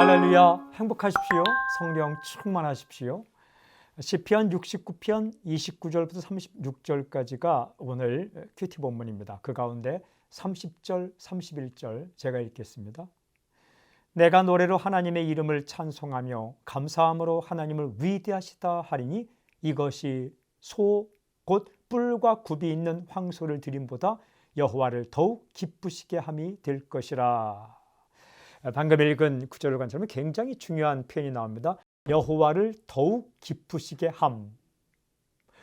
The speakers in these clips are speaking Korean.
할렐루야 행복하십시오. 성령 충만하십시오. 시편 69편 29절부터 36절까지가 오늘 큐티 본문입니다. 그 가운데 30절, 31절 제가 읽겠습니다. 내가 노래로 하나님의 이름을 찬송하며 감사함으로 하나님을 위대하시다 하리니 이것이 소 곧 뿔과 굽이 있는 황소를 드림보다 여호와를 더욱 기쁘시게 함이 될 것이라. 방금 읽은 구절을 관찰하면 굉장히 중요한 표현이 나옵니다. 여호와를 더욱 기쁘시게 함.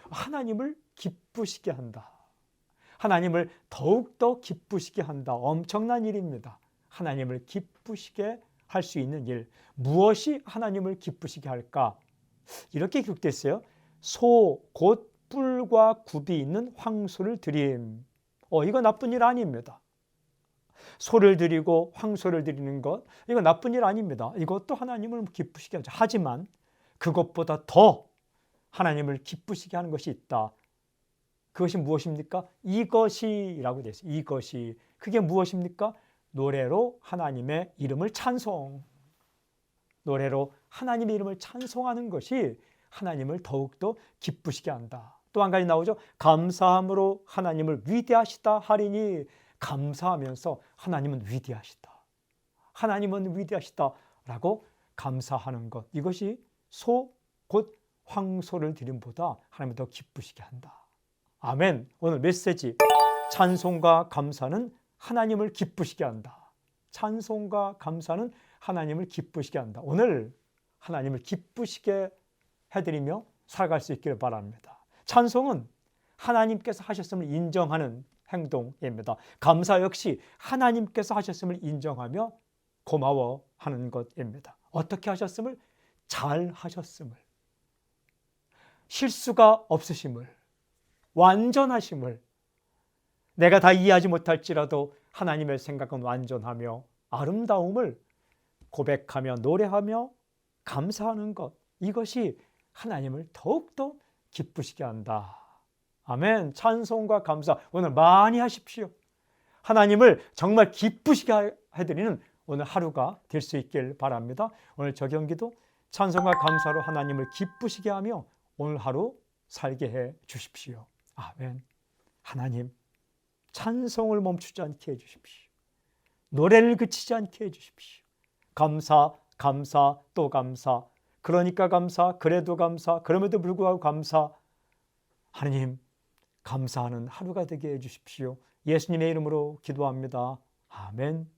하나님을 기쁘시게 한다. 하나님을 더욱더 기쁘시게 한다. 엄청난 일입니다. 하나님을 기쁘시게 할 수 있는 일. 무엇이 하나님을 기쁘시게 할까? 이렇게 기록됐어요. 소, 곧 뿔과 굽이 있는 황소를 드림. 어, 이거 나쁜 일 아닙니다. 소를 드리고 황소를 드리는 것, 이거 나쁜 일 아닙니다. 이것도 하나님을 기쁘시게 하죠. 하지만 그것보다 더 하나님을 기쁘시게 하는 것이 있다. 그것이 무엇입니까? 이것이라고 되어 있어요. 이것이. 그게 무엇입니까? 노래로 하나님의 이름을 찬송. 노래로 하나님의 이름을 찬송하는 것이 하나님을 더욱더 기쁘시게 한다. 또 한 가지 나오죠. 감사함으로 하나님을 위대하시다 하리니 감사하면서 하나님은 위대하시다. 하나님은 위대하시다라고 감사하는 것. 이것이 소 곧 황소를 드림보다 하나님을 더 기쁘시게 한다. 아멘. 오늘 메시지 찬송과 감사는 하나님을 기쁘시게 한다. 찬송과 감사는 하나님을 기쁘시게 한다. 오늘 하나님을 기쁘시게 해드리며 살아갈 수 있기를 바랍니다. 찬송은 하나님께서 하셨음을 인정하는 행동입니다. 감사 역시 하나님께서 하셨음을 인정하며 고마워하는 것입니다. 어떻게 하셨음을 잘 하셨음을 실수가 없으심을 완전하심을 내가 다 이해하지 못할지라도 하나님의 생각은 완전하며 아름다움을 고백하며 노래하며 감사하는 것 이것이 하나님을 더욱더 기쁘시게 한다. 아멘. 찬송과 감사 오늘 많이 하십시오. 하나님을 정말 기쁘시게 해드리는 오늘 하루가 될 수 있길 바랍니다. 오늘 저경기도 찬송과 감사로 하나님을 기쁘시게 하며 오늘 하루 살게 해 주십시오. 아멘. 하나님, 찬송을 멈추지 않게 해 주십시오. 노래를 그치지 않게 해 주십시오. 감사, 감사, 또 감사. 그러니까 감사, 그래도 감사, 그럼에도 불구하고 감사. 하나님, 감사하는 하루가 되게 해 주십시오. 예수님의 이름으로 기도합니다. 아멘.